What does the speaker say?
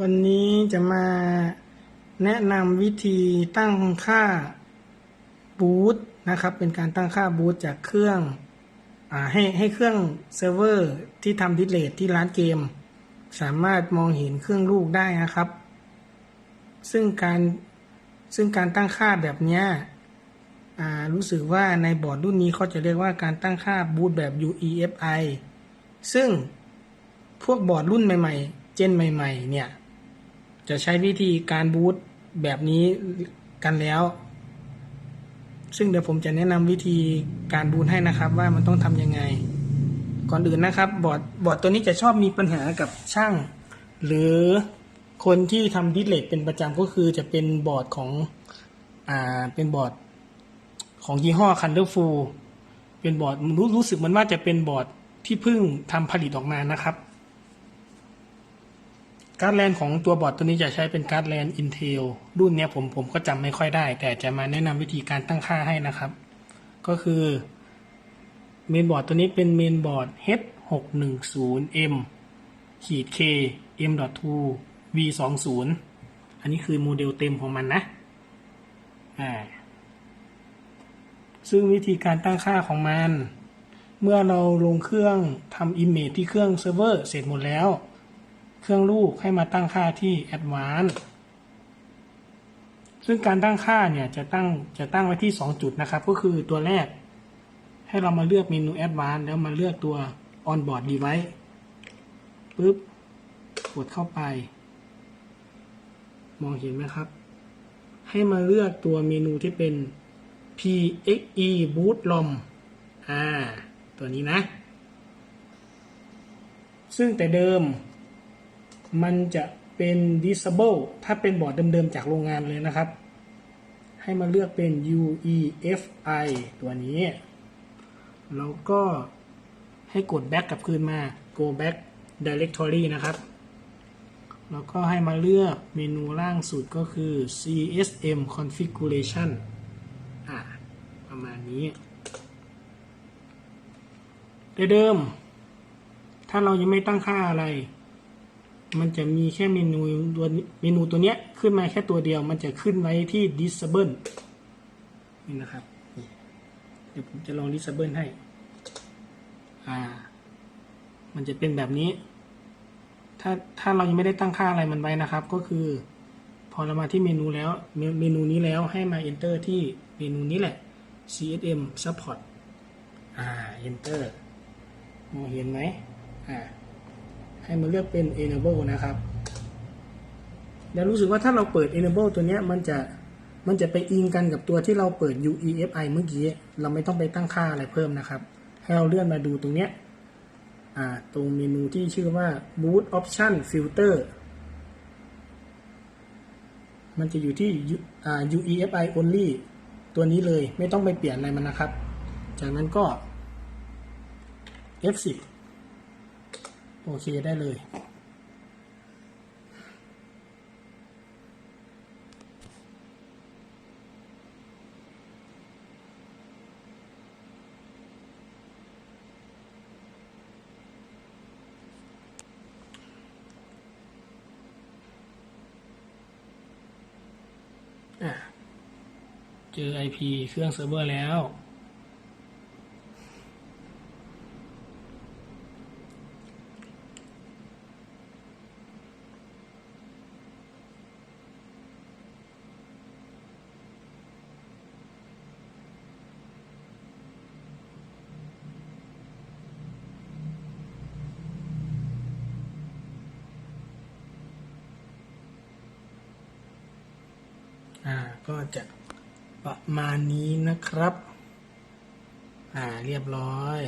วันนี้จะมาแนะนำวิธีตั้งค่าบูตนะครับ เป็นการตั้งค่าบูตจากเครื่องอให้ให้เครื่องเซิร์ฟเวอร์ที่ทำดิสเลทที่ร้านเกม สามารถมองเห็นเครื่องลูกได้นะครับ ซึ่งการซึ่งการตั้งค่าแบบนี้รู้สึกว่าในบอร์ดรุ่นนี้เขาจะเรียกว่าการตั้งค่าบูตแบบ UEFI ซึ่งพวกบอร์ดรุ่นใหม่ ๆ เจนใหม่ ๆ เนี่ย จะใช้วิธีการบูตแบบนี้กันแล้ว ซึ่งเดี๋ยวผมจะแนะนำวิธีการบูตให้นะครับ ว่ามันต้องทำยังไง ก่อนอื่นนะครับ บอร์ดบอร์ดตัวนี้จะชอบมีปัญหากับช่าง หรือคนที่ทำดิสเลทเป็นประจำก็คือจะเป็นบอร์ดของอ่าเป็นบอร์ดของยี่ห้อ c ันเดอร์ฟูเป็นบอร์ดรู้รู้สึกมันว่าจะเป็นบอร์ดที่เพิ่งทำผลิตออกมานะครับ การ์ดแลนของตัวบอร์ดตัวนี้จะใช้เป็นการ์ดแลน Intel รุ่นเนี้ยผมผมก็จำไม่ค่อยได้ แต่จะมาแนะนำวิธีการตั้งค่าให้นะครับ ก็คือเมนบอร์ดตัวนี้เป็นเมนบอร์ด H610M ขีด K M.2 V20 อันนี้คือโมเดลเต็มของมันนะ อ่า ซึ่งวิธีการตั้งค่าของมัน เมื่อเราลงเครื่องทำ Image ที่เครื่องเซิร์ฟเวอร์เสร็จหมดแล้ว เครื่องลูกให้มาตั้งค่าที่ Advanced ซึ่งการตั้งค่าเนี่ยจะตั้งจะตั้งไว้ที่ 2 จุดนะครับ ก็คือตัวแรก ให้เรามาเลือกเมนู Advanced แล้วมาเลือกตัว Onboard Device ปุ๊บกดเข้าไป มองเห็นไหมครับ ให้มาเลือกตัวเมนูที่เป็น PXE Boot ROM อ่า ตัวนี้นะ ซึ่งแต่เดิม มันจะเป็น disable ถ้าเป็นบอร์ดเดิมๆจากโรงงานเลยนะครับ ให้มาเลือกเป็น UEFI ตัวนี้ แล้วก็ให้กด back กลับคืนมา go back directory นะครับ แล้วก็ให้มาเลือกเมนูล่างสุดก็คือ CSM configuration อ่าประมาณนี้เดิม ถ้าเรายังไม่ตั้งค่าอะไร มันจะมีแค่เมนูตัวเมนูตัวเนี้ยขึ้นมาแค่ตัวเดียว มันจะขึ้นไว้ที่ disable นี่นะครับ เดี๋ยวผมจะลอง disable ให้ อ่า มันจะเป็นแบบนี้ ถ้าถ้าเรายังไม่ได้ตั้งค่าอะไรมันไว้นะครับ ก็คือ พอเรามาที่เมนูแล้ว เมเมนูนี้แล้วให้มา enter ที่เมนูนี้แหละ CSM support อ่า enter มองเห็นไหมอ่า ให้มันเลือกเป็น enable นะครับ แล้วรู้สึกว่าถ้าเราเปิด enable ตัวนี้มันจะมันจะไปอิงกันกับตัวที่เราเปิด UEFI เมื่อกี้ เราไม่ต้องไปตั้งค่าอะไรเพิ่มนะครับ ให้เราเลื่อนมาดูตรงเนี้ยอ่าตรงเมนูที่ชื่อว่า boot option filter มันจะอยู่ที่ UEFI only ตัวนี้เลยไม่ต้องไปเปลี่ยนอะไรมันนะครับ จากนั้นก็ F10 โอเคได้เลยอะเจอ IP เครื่องเซิร์ฟเวอร์แล้ว อ่าก็จะประมาณนี้นะครับ อ่าเรียบร้อย